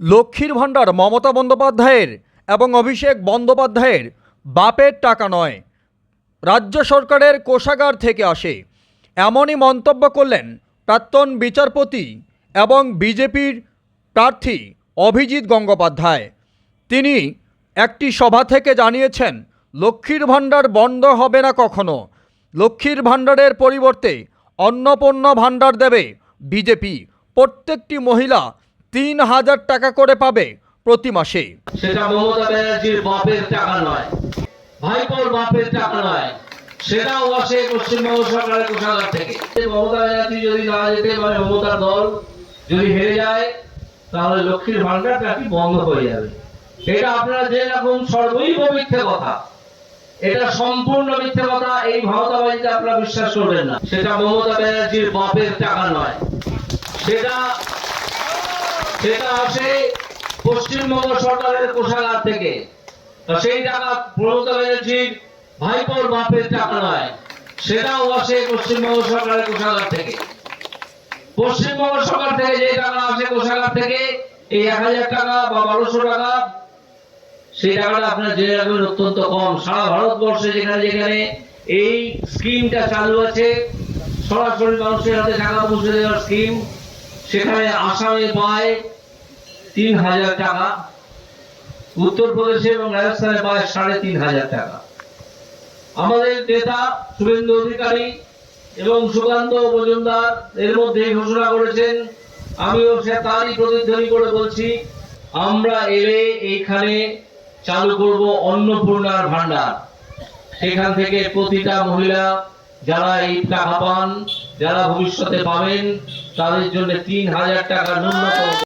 লক্ষ্মীর ভাণ্ডার মমতা বন্দ্যোপাধ্যায়ের এবং অভিষেক বন্দ্যোপাধ্যায়ের বাপের টাকা নয়। রাজ্য সরকারের কোষাগার থেকে আসে। এমনই মন্তব্য করলেন প্রাক্তন বিচারপতি এবং বিজেপির প্রার্থী অভিজিৎ গঙ্গোপাধ্যায়। তিনি একটি সভা থেকে জানিয়েছেন, লক্ষ্মীর ভাণ্ডার বন্ধ হবে না কখনো। লক্ষ্মীর ভাণ্ডারের পরিবর্তে অন্নপূর্ণ ভাণ্ডার দেবে বিজেপি। প্রত্যেকটি মহিলা তিন হাজার টাকা করে পাবে প্রতি মাসে। সেটা মমতা ব্যানার্জির বাপের টাকা নয়। ভাইপোর বাপের টাকা নয়। সেটাও আসে পশ্চিমবঙ্গ সরকারের কোষাগার থেকে। মমতা ব্যানার্জি যদি না যেতে পারে দল যদি হেরে যায়, তাহলে লক্ষ্মীর ভান্ডারটা বন্ধ হয়ে যাবে? এটা আপনারা যে রকম মিথ্যে কথা। এটা সম্পূর্ণ মিথ্যে কথা, এই ভাওতাবাজিতে আপনারা বিশ্বাস করবেন না। সেটা মমতা ব্যানার্জির বাপের টাকা নয়। সেটা সেটা আসে পশ্চিমবঙ্গ সরকারের কোষাগার থেকে। সেই টাকা মমতা ব্যানার্জির ভাইপোর বাপের টাকা নয়, সেটাও আসে পশ্চিমবঙ্গ সরকারের কোষাগার থেকে। পশ্চিমবঙ্গ সরকার থেকে যে টাকা আসে কোষাগার থেকে, এই এক হাজার টাকা বা বারোশো টাকা, সেই টাকাটা আপনার জেনে রাখবেন অত্যন্ত কম। সারা ভারতবর্ষে যেখানে যেখানে এই স্কিমটা চালু আছে, সরাসরি মানুষের হাতে টাকা পৌঁছে দেওয়ার স্কিম সেখানে আসামে পায় তিন হাজার টাকা। উত্তরপ্রদেশে এবং রাজস্থানে পায় সাড়ে তিন হাজার টাকা। আমাদের নেতা শুভেন্দু অধিকারী এবং সুকান্ত মজুমদার এর মধ্যে ঘোষণা করেছেন, আমিও তারই প্রতিধ্বনি করে বলছি, আমরা এলে এইখানে চালু করব অন্নপূর্ণার ভান্ডার সেখান থেকে প্রতিটা মহিলা যারা এই টাকা পান যারা ভবিষ্যতে পাবেন তাদের জন্য তিন হাজার টাকা ন্যূনতম